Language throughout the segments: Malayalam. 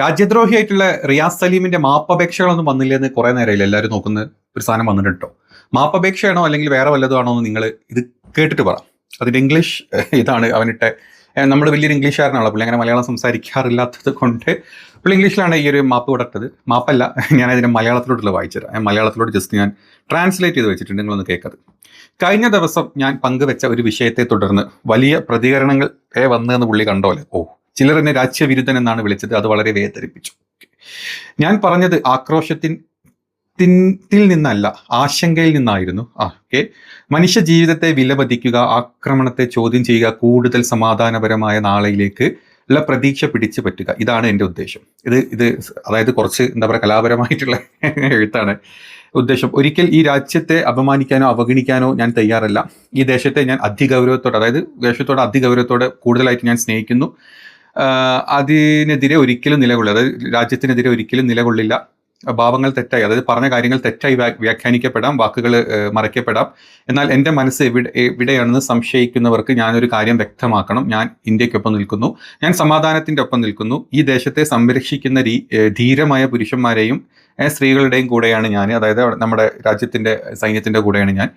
രാജ്യദ്രോഹിയായിട്ടുള്ള റിയാസ് സലീമിന്റെ മാപ്പപേക്ഷകളൊന്നും വന്നില്ലെന്ന് കുറെ നേരമില്ല എല്ലാവരും നോക്കുന്ന ഒരു സാധനം വന്നിട്ടുണ്ടോ? മാപ്പപേക്ഷയാണോ അല്ലെങ്കിൽ വേറെ വല്ലതുമാണോ എന്ന് നിങ്ങൾ ഇത് കേട്ടിട്ട് പറ. അതിന്റെ ഇംഗ്ലീഷ് ഇതാണ് അവനിട്ട് നമ്മൾ വലിയൊരു ഇംഗ്ലീഷുകാരനാണല്ലോ പുള്ളി അങ്ങനെ മലയാളം സംസാരിക്കാറില്ലാത്തത് കൊണ്ട് പുള്ളി ഇംഗ്ലീഷിലാണ് ഈ ഒരു മാപ്പ് കൊടുത്തത്. മാപ്പല്ല ഞാൻ അതിനെ മലയാളത്തിലോട്ടുള്ള വായിച്ചുതരാം. മലയാളത്തിലോട്ട് ജസ്റ്റ് ഞാൻ ട്രാൻസ്ലേറ്റ് ചെയ്ത് വെച്ചിട്ടുണ്ട് നിങ്ങളൊന്ന് കേൾക്കത്. കഴിഞ്ഞ ദിവസം ഞാൻ പങ്കുവെച്ച ഒരു വിഷയത്തെ തുടർന്ന് വലിയ പ്രതികരണങ്ങൾ വന്നതെന്ന് പുള്ളി കണ്ടോലെ ഓ ചിലർ എന്നെ രാജ്യവിരുദ്ധൻ എന്നാണ് വിളിച്ചത്. അത് വളരെ വേദനിപ്പിച്ചു. ഞാൻ പറഞ്ഞത് ആക്രോശത്തിൻ തിൻ- ത്തിൽ നിന്നല്ല ആശങ്കയിൽ നിന്നായിരുന്നു. ആ ഓക്കെ മനുഷ്യ ജീവിതത്തെ വിലമതിക്കുക ആക്രമണത്തെ ചോദ്യം ചെയ്യുക കൂടുതൽ സമാധാനപരമായ നാളെയിലേക്ക് ഉള്ള പ്രതീക്ഷ പിടിച്ചു പറ്റുക ഇതാണ് എന്റെ ഉദ്ദേശം. ഇത് ഇത് അതായത് കുറച്ച് എന്താ പറയുക കലാപരമായിട്ടുള്ള എഴുത്താണ് ഉദ്ദേശം. ഒരിക്കൽ ഈ രാജ്യത്തെ അപമാനിക്കാനോ അവഗണിക്കാനോ ഞാൻ തയ്യാറല്ല. ഈ ദേശത്തെ ഞാൻ അതിഗൗരവത്തോടെ അതായത് ദേശത്തോടെ അതിഗൗരവത്തോടെ കൂടുതലായിട്ട് ഞാൻ സ്നേഹിക്കുന്നു. അതിനെതിരെ ഒരിക്കലും നിലകൊള്ളില്ല അതായത് രാജ്യത്തിനെതിരെ ഒരിക്കലും നിലകൊള്ളില്ല. ഭാവങ്ങൾ തെറ്റായി അതായത് പറഞ്ഞ കാര്യങ്ങൾ തെറ്റായി വ്യാ- വ്യാഖ്യാനിക്കപ്പെടാം വാക്കുകൾ മറയ്ക്കപ്പെടാം. എന്നാൽ എന്റെ മനസ്സ് എവിടെ എവിടെയാണെന്ന് സംശയിക്കുന്നവർക്ക് ഞാനൊരു കാര്യം വ്യക്തമാക്കണം. ഞാൻ ഇന്ത്യക്കൊപ്പം നിൽക്കുന്നു. ഞാൻ സമാധാനത്തിന്റെ ഒപ്പം നിൽക്കുന്നു. ഈ ദേശത്തെ സംരക്ഷിക്കുന്ന രീ ധീരമായ പുരുഷന്മാരെയും സ്ത്രീകളുടെയും കൂടെയാണ് ഞാൻ. അതായത് നമ്മുടെ രാജ്യത്തിന്റെ സൈന്യത്തിന്റെ കൂടെയാണ് ഞാൻ.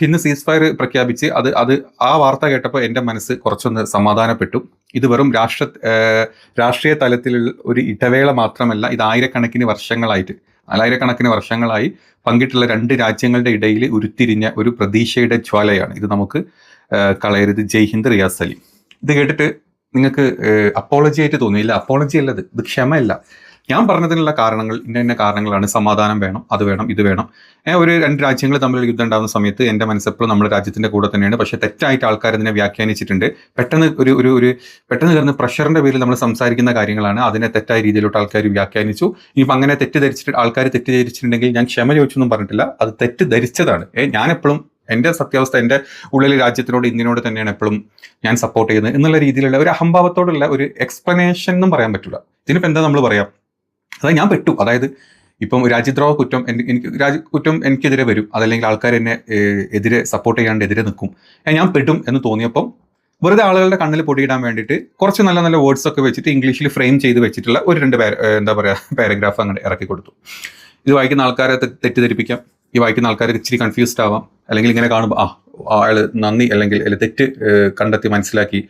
ഇന്ന് സീസ് ഫയർ പ്രഖ്യാപിച്ച് അത് അത് ആ വാർത്ത കേട്ടപ്പോൾ എന്റെ മനസ്സ് കുറച്ചൊന്ന് സമാധാനപ്പെട്ടു. ഇത് വെറും രാഷ്ട്ര രാഷ്ട്രീയ തലത്തിൽ ഒരു ഇടവേള മാത്രമല്ല ഇത് ആയിരക്കണക്കിന് വർഷങ്ങളായിട്ട് നാലായിരക്കണക്കിന് വർഷങ്ങളായി പങ്കിട്ടുള്ള രണ്ട് രാജ്യങ്ങളുടെ ഇടയിൽ ഉരുത്തിരിഞ്ഞ ഒരു പ്രതീക്ഷയുടെ ജ്വാലയാണ് ഇത് നമുക്ക് കളയരുത്. ജയ് ഹിന്ദ് റിയാസ് അലി ഇത് കേട്ടിട്ട് നിങ്ങൾക്ക് അപ്പോളജി ആയിട്ട് തോന്നിയില്ല അപ്പോളജി അല്ലത്. ഇത് ക്ഷമയല്ല. ഞാൻ പറഞ്ഞതിനുള്ള കാരണങ്ങൾ ഇന്ന ഇന്ന കാരണങ്ങളാണ്. സമാധാനം വേണം അത് വേണം ഇത് വേണം. ഒരു രണ്ട് രാജ്യങ്ങൾ തമ്മിൽ യുദ്ധം ഉണ്ടാകുന്ന സമയത്ത് എന്റെ മനസ്സെപ്പോഴും നമ്മുടെ രാജ്യത്തിന്റെ കൂടെ തന്നെയാണ്. പക്ഷേ തെറ്റായിട്ട് ആൾക്കാർ ഇതിനെ വ്യാഖ്യാനിച്ചിട്ടുണ്ട്. പെട്ടെന്ന് ഒരു ഒരു ഒരു പെട്ടെന്ന് കയറുന്ന പ്രഷറിന്റെ പേരിൽ നമ്മൾ സംസാരിക്കുന്ന കാര്യങ്ങളാണ്. അതിനെ തെറ്റായ രീതിയിലോട്ട് ആൾക്കാർ വ്യാഖ്യാനിച്ചു. ഇനിയിപ്പോൾ അങ്ങനെ തെറ്റിദ്ധരിച്ചിട്ട് ആൾക്കാർ തെറ്റിദ്ധരിച്ചിട്ടുണ്ടെങ്കിൽ ഞാൻ ക്ഷമ ചോദിച്ചൊന്നും പറഞ്ഞിട്ടില്ല. അത് തെറ്റിദ്ധരിച്ചതാണ്. ഞാൻ എപ്പോഴും എന്റെ സത്യാവസ്ഥ എന്റെ ഉള്ളിൽ രാജ്യത്തിനോട് ഇന്ത്യനോട് തന്നെയാണ് എപ്പോഴും ഞാൻ സപ്പോർട്ട് ചെയ്യുന്നത്. എന്നുള്ള രീതിയിലുള്ള ഒരു അഹംഭാവത്തോടുള്ള ഒരു എക്സ്പ്ലനേഷൻ എന്നും പറയാൻ പറ്റില്ല. ഇതിനിപ്പോൾ എന്താ നമ്മൾ പറയാം? അതായത് ഞാൻ പെട്ടു. അതായത് ഇപ്പം രാജ്യദ്രോഹ കുറ്റം എനിക്ക് രാജ്യ കുറ്റം എനിക്കെതിരെ വരും. അതല്ലെങ്കിൽ ആൾക്കാർ എന്നെ എതിരെ സപ്പോർട്ട് ചെയ്യാണ്ട് എതിരെ നിൽക്കും. ഞാൻ പെടും എന്ന് തോന്നിയപ്പം വെറുതെ ആളുകളുടെ കണ്ണിൽ പൊടിയിടാൻ വേണ്ടിയിട്ട് കുറച്ച് നല്ല നല്ല വേർഡ്സ് ഒക്കെ വെച്ചിട്ട് ഇംഗ്ലീഷിൽ ഫ്രെയിം ചെയ്ത് വെച്ചിട്ടുള്ള ഒരു രണ്ട് എന്താ പറയുക പാരഗ്രാഫ് അങ്ങനെ ഇറക്കി കൊടുത്തു. ഇത് വായിക്കുന്ന ആൾക്കാരെ തെറ്റിദ്ധരിപ്പിക്കാം. ഈ വായിക്കുന്ന ആൾക്കാർ ഇച്ചിരി കൺഫ്യൂസ്ഡ് ആവാം. അല്ലെങ്കിൽ ഇങ്ങനെ കാണുമ്പോൾ ആ അയാൾ നന്ദി അല്ലെങ്കിൽ തെറ്റ് കണ്ടെത്തി മനസ്സിലാക്കി.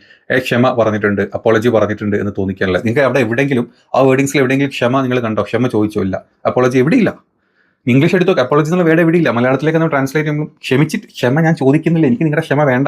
ക്ഷമ പറഞ്ഞിട്ടുണ്ട് അപ്പോളജി പറഞ്ഞിട്ടുണ്ട് എന്ന് തോന്നിക്കാനുള്ള നിങ്ങൾക്ക് അവിടെ എവിടെയെങ്കിലും ആ വേർഡിങ്സിൽ എവിടെയെങ്കിലും ക്ഷമ നിങ്ങൾ കണ്ടോ? ക്ഷമ ചോദിച്ചോ? ഇല്ല. അപ്പോളജി എവിടെയില്ല? ഇംഗ്ലീഷ് എടുത്തോ അപ്പോളജി എന്നുള്ള വേർഡ് എവിടെയില്ല? മലയാളത്തിലേക്ക് നമ്മൾ ട്രാൻസ്ലേറ്റ് ചെയ്യുമ്പോൾ ക്ഷമിച്ചിട്ട് ക്ഷമ ഞാൻ ചോദിക്കുന്നില്ല. എനിക്ക് നിങ്ങളുടെ ക്ഷമ വേണ്ട.